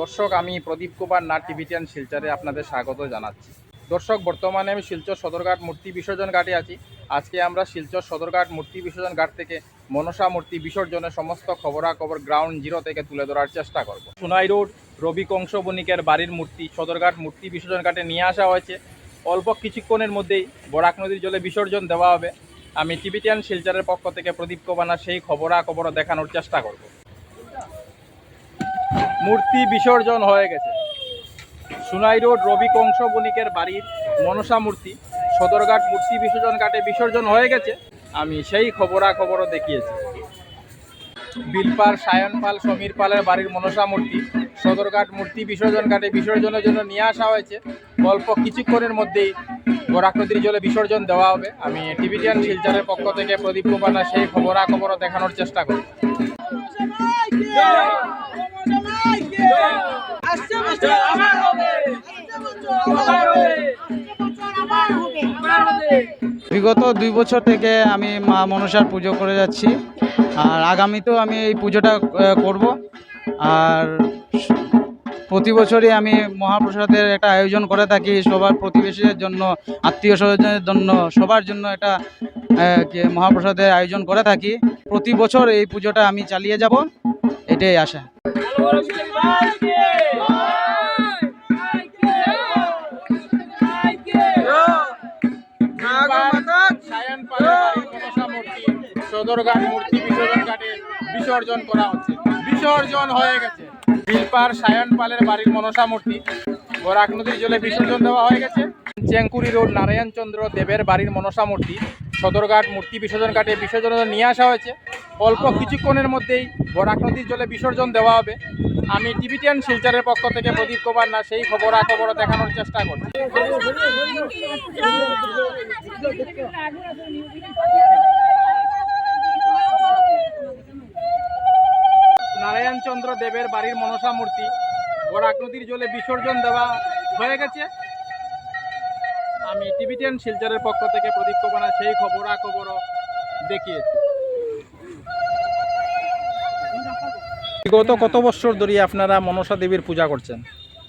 দর্শক, আমি প্রদীপ কুমার, নাট টিভিটিয়ান শিলচরে আপনাদের স্বাগত জানাচ্ছি। দর্শক, বর্তমানে আমি শিলচর সদরঘাট মূর্তি বিসর্জন ঘাটে আছি। আজকে আমরা শিলচর সদরঘাট মূর্তি বিসর্জন ঘাট থেকে মনসা মূর্তি বিসর্জনের সমস্ত খবরাখবর গ্রাউন্ড জিরো থেকে তুলে ধরার চেষ্টা করব। সোনাই রোড, রবি কংস বণিকের বাড়ির মূর্তি, সদরঘাট মূর্তি বিসর্জন ঘাটে নিয়ে আসা হয়েছে। অল্প কিছুক্ষণের মধ্যেই বরাক নদীর জলে বিসর্জন দেওয়া হবে। আমি টিভিটিয়ান শিলচরের পক্ষ থেকে প্রদীপ কোবানা সেই খবরাখবর দেখানোর চেষ্টা করব। মূর্তি বিসর্জন হয়ে গেছে। সুনাই রোড রবি কংস বণিকের বাড়ির মনসা মূর্তি, সদরঘাট মূর্তি বিসর্জন ঘাটে বিসর্জন হয়ে গেছে। আমি সেই খবরাখবরও দেখিয়েছি। বিলপাল, সায়ন পাল, সমীর পালের বাড়ির মনসা মূর্তি, সদরঘাট মূর্তি বিসর্জন ঘাটে বিসর্জনের জন্য নিয়ে আসা হয়েছে। অল্প কিছুক্ষণের মধ্যেই বরাক নদীর জলে বিসর্জন দেওয়া হবে। আমি টিভিটিয়ান শিলচরের পক্ষ থেকে প্রদীপ কুমার সেই খবরাখবরও দেখানোর চেষ্টা করি আসছে বছর আমার হবে আসছে বছর আমার হবে। আমার হবে। আমার হবে। বিগত দুই বছর থেকে আমি মা মনসার পুজো করে যাচ্ছি। আর আগামীতেও আমি এই পুজোটা করব। আর প্রতি বছরই আমি মহাপ্রসাদের একটা আয়োজন করে থাকি সবার প্রতিবেশীদের জন্য আত্মীয় স্বজনের জন্য সবার জন্য এটা মহাপ্রসাদের আয়োজন করে থাকি। প্রতি বছর এই পুজোটা আমি চালিয়ে যাব। এটাই আশা। সদরঘাট মূর্তি বিসর্জন ঘাটে বিসর্জন করা হচ্ছে বিসর্জন হয়ে গেছে বিলপার সায়ন পালের বাড়ির মনসা মূর্তি বরাক নদীর জলে বিসর্জন দেওয়া হয়ে গেছে। চেঙ্কুরি রোড নারায়ণচন্দ্র দেবের বাড়ির মনসা মূর্তি সদরঘাট মূর্তি বিসর্জন ঘাটে বিসর্জন নিয়ে আসা হয়েছে। অল্প কিছুক্ষণের মধ্যেই বরাক নদীর জলে বিসর্জন দেওয়া হবে। আমি টিভিটিয়ান শিলচরের পক্ষ থেকে প্রদীপ কুমার না সেই খবরাখবর দেখানোর চেষ্টা করছি। নারায়ণচন্দ্র দেবের বাড়ির মনসা মূর্তি বরাক নদীর জলে বিসর্জন দেওয়া হয়ে গেছে। আমি টিভিটিয়ান শিলচরের পক্ষ থেকে প্রদীপ কুমার সেই খবরাখবরও দেখিয়েছি। বিগত কত বছর ধরে আপনারা মনসা দেবীর পূজা করছেন?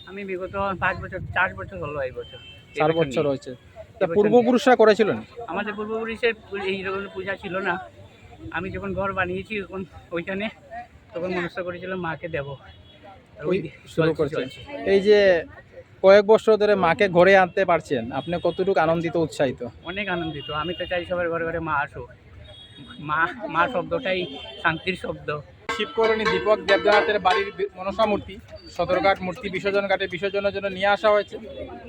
আমি বিগত পাঁচ বছর চার বছর হলো এই বছর। চার বছর হয়েছে। তা পূর্বপুরুষরা করেছিলেন? আমাদের পূর্বপুরুষের এই রকম পূজা ছিল না। আমি যখন ঘর বানিয়েছি তখন ওইখানে তখন মনস্থ করেছিলাম মাকে দেব। এই যে কয়েক বছর ধরে মাকে ঘরে আনতে পারছেন। আপনি কতটুকু আনন্দিত উৎসাহিত? অনেক আনন্দিত। আমি তো চাই সবার ঘরে ঘরে মা আসুক। মা মা শব্দটাই শান্তির শব্দ। শিবকরণী দীপক দেবনাথের বাড়ির মনসা মূর্তি সদরঘাট মূর্তি বিসর্জন ঘাটে বিসর্জনের জন্য নিয়ে আসা হয়েছে।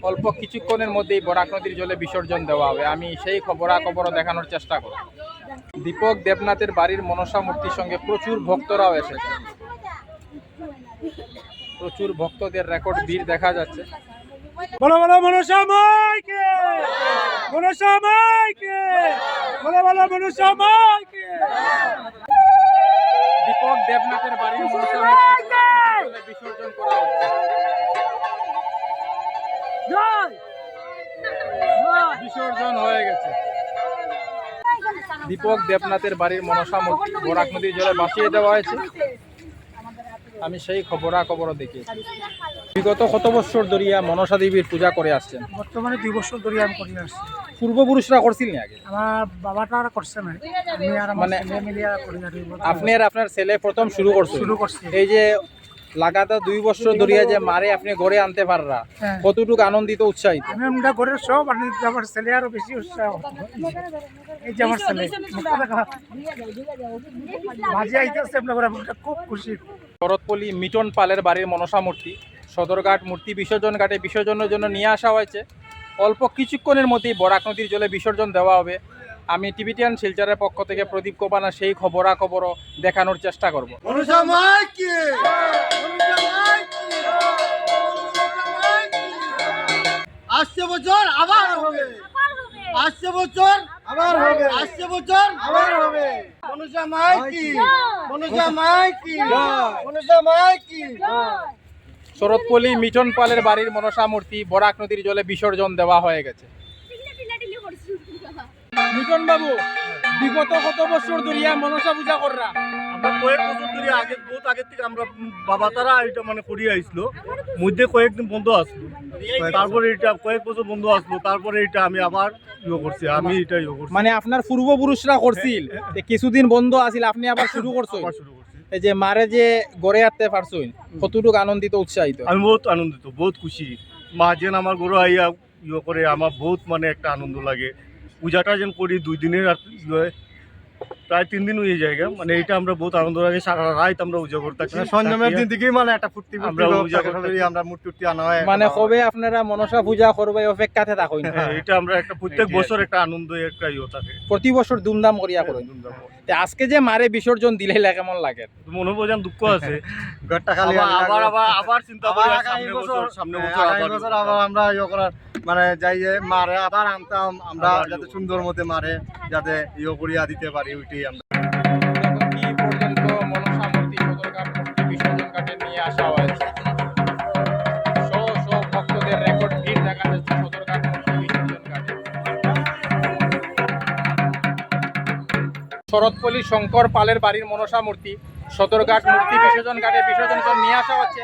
অল্প কিছুক্ষণের মধ্যেই বরাক নদীর জলে বিসর্জন দেওয়া হবে। আমি সেই খবরাখবরও দেখানোর চেষ্টা করব। দীপক দেবনাথের বাড়ির মনসা মূর্তির সঙ্গে প্রচুর ভক্তরাও এসেছে প্রচুর ভক্তদের রেকর্ড ভিড় দেখা যাচ্ছে। বলো বলো মনসা মাইকে! মনসা মাইকে! বলো বলো মনসা মাইকে! দীপক দেবনাথের বাড়ির মনসা বিসর্জন করা হচ্ছে। বিসর্জন হয়ে গেছে। দীপক দেবনাথের বাড়ির মনসা মূর্তি বরাক নদীর জলে ভাসিয়ে দেওয়া হয়েছে। আমি সেই খবরাখবরও দেখি বিগত কত বছর ধরিয়া মনসা দেবীর পূজা করে আসছেন? বর্তমানে দুই বছর ধরে আমি করে আসছি। পূর্বপুরুষরা করছিলেন আগে? আমার বাবাটা আর করছে না। আমি আর মানে- আপনি আর আপনার ছেলে প্রথম শুরু করছেন শুরু করছি। এই যে লাগাতার দুই বছর ধরিয়া যে মারে আপনি ঘরে আনতে পাররা হ্যাঁ। কতটুকু আনন্দিত উৎসাহিত? আমি আমরা ঘরের সব আর আমার ছেলে আরও বেশি উৎসাহ। এই যে আমার ছেলে। মাঝে আইতেছে আপনার খুব খুশি। শরৎপল্লী মিটন পালের বাড়ির মনসা মূর্তি সদরঘাট মূর্তি বিসর্জন ঘাটে বিসর্জনের জন্য নিয়ে আসা হয়েছে। অল্প কিছুক্ষণের মধ্যেই বরাক নদীর জলে বিসর্জন দেওয়া হবে। আমি টিভিটিয়ান শিলচরের পক্ষ থেকে প্রদীপ কোপানা সেই খবরাখবরও দেখানোর চেষ্টা করব। আসছে বছর আবার হবে। আসছে বছর আবার হবে। আসছে বছর আবার হবে। মনুষ্য মাইকি মাইকি মাইকি শরৎপল্লী মিটন পালের বাড়ির মনসা মূর্তি বরাক নদীর জলে বিসর্জন দেওয়া হয়ে গেছে। মিটন বাবু বিগত কত বছর ধরিয়া মনসা পূজা কররা আমরা কয়েক বছর ধরে আগে বহুত আগে থেকে আমরা বাবা তারা এটা মানে করিয়ে আইছিল মধ্যে কয়েকদিন বন্ধ আসলো। তারপরে এটা কয়েক বছর বন্ধ আসলো তারপরে এটা আমি আবার ইয়ে করছি আমি এটা ইয়ে করছি। মানে আপনার পূর্বপুরুষরা করছিল তে কিছুদিন বন্ধ আছিল আপনি আবার শুরু করছেন? আবার শুরু করছি। এই যে মারে যে গড়ে আনতে পারছেন কতটুকু আনন্দিত উৎসাহিত? আমি বহুত আনন্দিত বহুত খুশি। মা যেন আমার গরু আইয়া ইয়ে করে আমার বহুত মানে একটা আনন্দ লাগে। পূজাটা যেন করি দুই দিনের আর ইয়ে, প্রায় তিন দিন হয়ে যায় মানে এটা আমরা বহুত আনন্দ লাগে সারা রাত আমরা পূজা করতে সঞ্জমের দিন থেকেই মানে একটা ফুর্তি আমরা পূজা করতে আমরা মূর্তি টুর্তি আনা হয় মানে কবে আপনারা মনসা পূজা করবে অপেক্ষাতে থাকুন? হ্যাঁ, এটা আমরা একটা প্রত্যেক বছর একটা আনন্দ একটা ইয়ে থাকে। প্রতি বছর ধুমধাম করিয়া করেন। তে আজকে যে মারে বিসর্জন দিলে কেমন লাগে। মনে বোঝান দুঃখ আছে। ঘরটা খালি আবার আবার আবার চিন্তা আবার করি আগামী সামনে বছর সামনে হ্যাঁ, বছর আগামী আবার বছর আবার আমরা ইয়ে করার মানে যাই যে মারে আবার আনতাম। আমরা যাতে ইয়ে সুন্দর মতে মারে যাতে ইয়ে করিয়া দিতে পারি ওইটাই শরৎপল্লী শঙ্কর পালের বাড়ির মনসা মূর্তি সদরঘাট মূর্তি বিসর্জন ঘাটে বিসর্জন নিয়ে আসা হচ্ছে।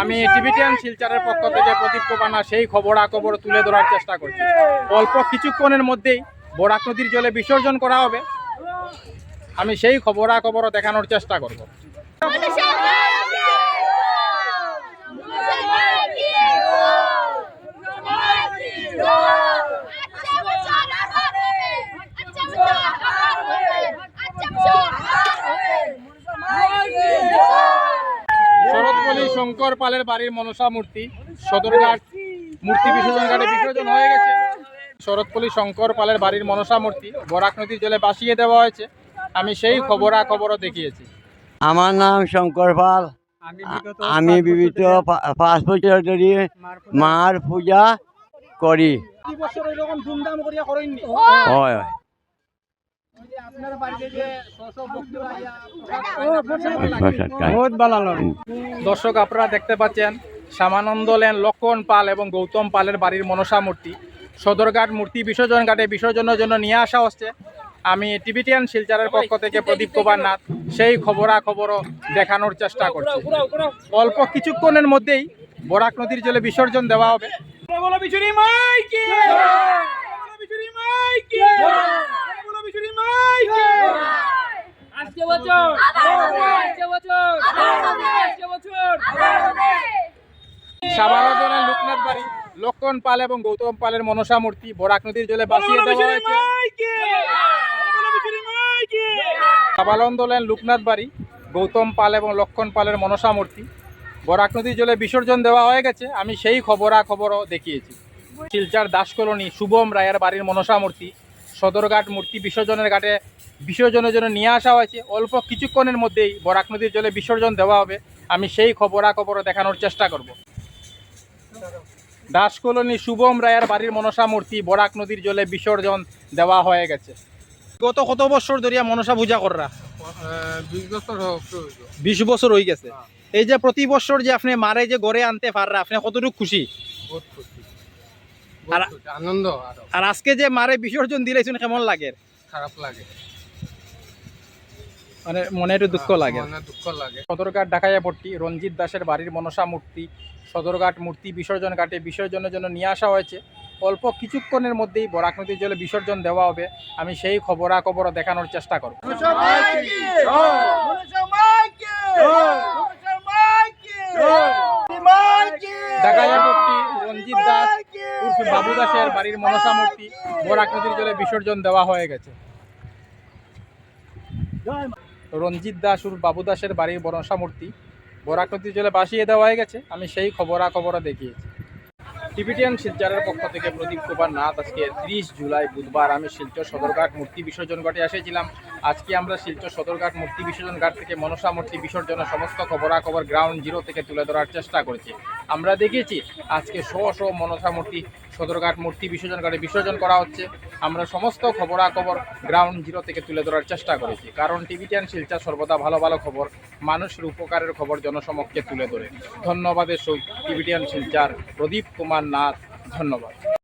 আমি টিভিটিয়ান শিলচারের পক্ষ থেকে প্রদীপ কোপানা সেই খবরাখবর তুলে ধরার চেষ্টা করছি। অল্প কিছুক্ষণের মধ্যেই বরাক নদীর জলে বিসর্জন করা হবে। আমি সেই খবরাখবরও দেখানোর চেষ্টা করব। শঙ্কর পালের বাড়ির মনসা মূর্তি সদরঘাট মূর্তি বিসর্জন ঘাটে বিসর্জন হয়ে গেছে। শরৎপল্লী শঙ্কর পালের বাড়ির মনসা মূর্তি বরাক নদীর জলে বাসিয়ে দেওয়া হয়েছে। আমি সেই খবরাখবরও দেখিয়েছি। আমার নাম শঙ্কর পাল। আমি বিবিধ পা- পাঁচ বছর ধরে মার পূজা করি। হয় লাগে দর্শক, আপনারা দেখতে পাচ্ছেন শ্যামানন্দ লেন, লক্ষণ পাল এবং গৌতম পালের বাড়ির মনসা মূর্তি। সদরঘাট মূর্তি বিসর্জন ঘাটে বিসর্জনের জন্য নিয়ে আসা হচ্ছে। আমি টিভিটিয়ান শিলচারের পক্ষ থেকে প্রদীপ কুমার নাথ সেই খবরাখবরও দেখানোর চেষ্টা করছি। অল্প কিছুক্ষণের মধ্যেই বরাক নদীর জলে বিসর্জন দেওয়া হবে। আজকে বছর। আজকে বছর। আজকে বছর। সাবারজনের লোকনাথ বাড়ি লক্ষণ পাল এবং গৌতম পালের মনসা মূর্তি বরাক নদীর জলে বাঁচিয়ে দেওয়া হয়েছে। সাবালন্দলেন লোকনাথ বাড়ি গৌতম পাল এবং লক্ষণ পালের মনসা মূর্তি বরাক নদীর জলে বিসর্জন দেওয়া হয়ে গেছে। আমি সেই খবরা খবরও দেখিয়েছি। শিলচার দাস কলোনি শুভম রায়ের বাড়ির মনসা মূর্তি সদরঘাট মূর্তি বিসর্জনের ঘাটে বিসর্জনের জন্য নিয়ে আসা হয়েছে। অল্প কিছুক্ষণের মধ্যেই বরাক নদীর জলে বিসর্জন দেওয়া হবে। আমি সেই খবরা খবরও দেখানোর চেষ্টা করব। দাস কলোনি শুভম রায়ের বাড়ির মনসা মূর্তি বরাক নদীর জলে বিসর্জন দেওয়া হয়ে গেছে। গত কত বছর ধরিয়া মনসা পূজা কররা? বিশ বছর হয়ে গেছে। এই যে প্রতি বছর যে আপনি মারে যে গড়ে আনতে পাররা, আপনি কতটুকু খুশি। আর- আনন্দ আর। আজকে যে মারে বিসর্জন দিলেছেন কেমন লাগে? খারাপ লাগে। মানে মনে একটু দুঃখ লাগে। মনে দুঃখ লাগে। সদরঘাট ঢাকাইয়া পট্টি রঞ্জিত দাসের বাড়ির মনসা মূর্তি সদরঘাট মূর্তি বিসর্জন ঘাটে বিসর্জনের জন্য নিয়ে আসা হয়েছে। অল্প কিছুক্ষণের মধ্যেই বরাক নদীর জলে বিসর্জন দেওয়া হবে। আমি সেই খবরাখবরও দেখানোর চেষ্টা করব। ঢাকাইয়া পট্টি রঞ্জিত দাস। উর্ফে বাবু দাসের বাড়ির মনসা মূর্তি বরাক নদীর জলে বিসর্জন দেওয়া হয়ে গেছে। রঞ্জিত দাস উর্ফ বাবু দাসের বাড়ির মনসা মূর্তি বরাক নদীর জলে ভাসিয়ে দেওয়া হয়ে গেছে। আমি সেই খবরাখবরও দেখিয়েছি। টিবিটিয়ান শিলচরের পক্ষ থেকে প্রদীপ কুমার নাথ, আজকে ত্রিশ জুলাই বুধবার আমি শিলচর সদরঘাট মূর্তি বিসর্জন ঘাটে এসেছিলাম। আজকে আমরা শিলচর সদরঘাট মূর্তি বিসর্জন ঘাট থেকে মনসা মূর্তি বিসর্জনের সমস্ত খবরাখবর গ্রাউন্ড জিরো থেকে তুলে ধরার চেষ্টা করেছি। আমরা দেখেছি, আজকে শ শ মনসা মূর্তি সদরঘাট মূর্তি বিসর্জন ঘাটে বিসর্জন করা হচ্ছে। আমরা সমস্ত খবরাখবর গ্রাউন্ড জিরো থেকে তুলে ধরার চেষ্টা করেছি। কারণ টিভি টিভিটিয়ান শিলচর সর্বদা ভালো ভালো খবর, মানুষের উপকারের খবর জনসমক্ষে তুলে ধরে। ধন্যবাদের সহিত টিভিটিয়ান শিলচার প্রদীপ কুমার নাথ, ধন্যবাদ।